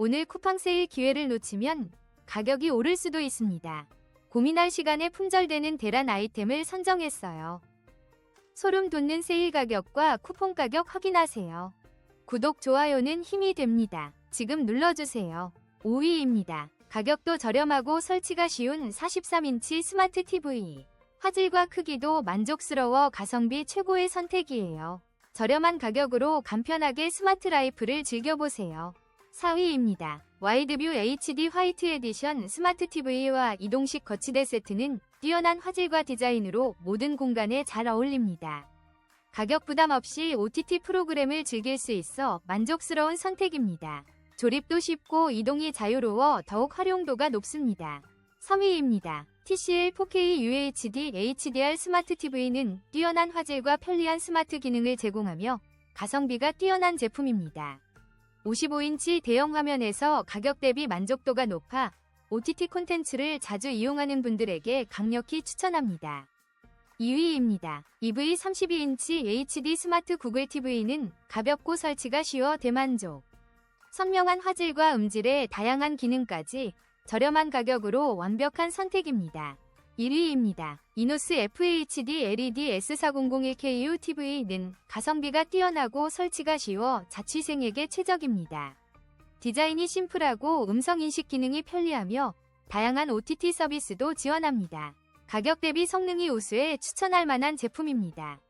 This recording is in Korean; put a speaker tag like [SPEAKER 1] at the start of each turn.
[SPEAKER 1] 오늘 쿠팡 세일 기회를 놓치면 가격이 오를 수도 있습니다. 고민할 시간에 품절되는 대란 아이템을 선정했어요. 소름 돋는 세일 가격과 쿠폰 가격 확인하세요. 구독, 좋아요는 힘이 됩니다. 지금 눌러주세요. 5위입니다. 가격도 저렴하고 설치가 쉬운 43인치 스마트 TV. 화질과 크기도 만족스러워 가성비 최고의 선택이에요. 저렴한 가격으로 간편하게 스마트 라이프를 즐겨보세요. 4위입니다. 와이드뷰 HD 화이트 에디션 스마트 TV와 이동식 거치대 세트는 뛰어난 화질과 디자인으로 모든 공간에 잘 어울립니다. 가격 부담 없이 OTT 프로그램을 즐길 수 있어 만족스러운 선택입니다. 조립도 쉽고 이동이 자유로워 더욱 활용도가 높습니다. 3위입니다. TCL 4K UHD HDR 스마트 TV는 뛰어난 화질과 편리한 스마트 기능을 제공하며 가성비가 뛰어난 제품입니다. 55인치 대형 화면에서 가격 대비 만족도가 높아 OTT 콘텐츠를 자주 이용하는 분들에게 강력히 추천합니다. 2위입니다. EV 32인치 HD 스마트 구글 TV는 가볍고 설치가 쉬워 대만족. 선명한 화질과 음질에 다양한 기능까지 저렴한 가격으로 완벽한 선택입니다. 1위입니다. 이노스 FHD LED S4001KU TV는 가성비가 뛰어나고 설치가 쉬워 자취생에게 최적입니다. 디자인이 심플하고 음성 인식 기능이 편리하며 다양한 OTT 서비스도 지원합니다. 가격 대비 성능이 우수해 추천할 만한 제품입니다.